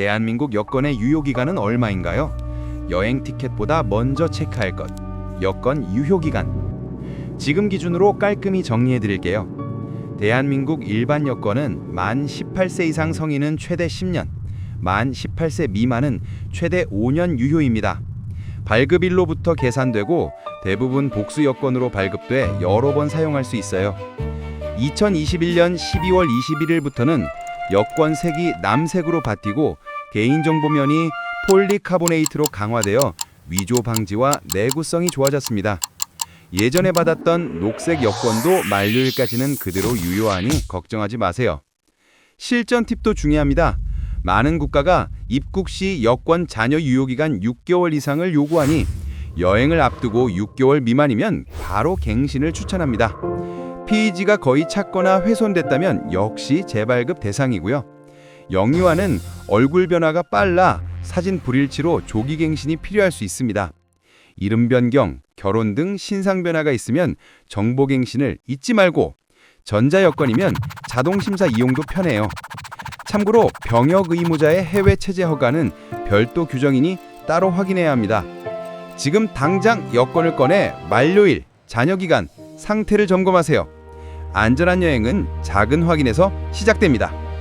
대한민국 여권의 유효기간은 얼마인가요? 여행 티켓보다 먼저 체크할 것. 여권 유효기간. 지금 기준으로 깔끔히 정리해 드릴게요. 대한민국 일반 여권은 만 18세 이상 성인은 최대 10년, 만 18세 미만은 최대 5년 유효입니다. 발급일로부터 계산되고 대부분 복수 여권으로 발급돼 여러 번 사용할 수 있어요. 2021년 12월 21일부터는 여권 색이 남색으로 바뀌고 개인정보면이 폴리카보네이트로 강화되어 위조 방지와 내구성이 좋아졌습니다. 예전에 받았던 녹색 여권도 만료일까지는 그대로 유효하니 걱정하지 마세요. 실전 팁도 중요합니다. 많은 국가가 입국 시 여권 잔여 유효 기간 6개월 이상을 요구하니 여행을 앞두고 6개월 미만이면 바로 갱신을 추천합니다. 피의지가 거의 찾거나 훼손됐다면 역시 재발급 대상이고요. 영유아는 얼굴 변화가 빨라 사진 불일치로 조기 갱신이 필요할 수 있습니다. 이름 변경, 결혼 등 신상 변화가 있으면 정보 갱신을 잊지 말고 전자 여권이면 자동 심사 이용도 편해요. 참고로 병역 의무자의 해외 체제 허가는 별도 규정이니 따로 확인해야 합니다. 지금 당장 여권을 꺼내 만료일, 잔여 기간, 상태를 점검하세요. 안전한 여행은 작은 확인에서 시작됩니다.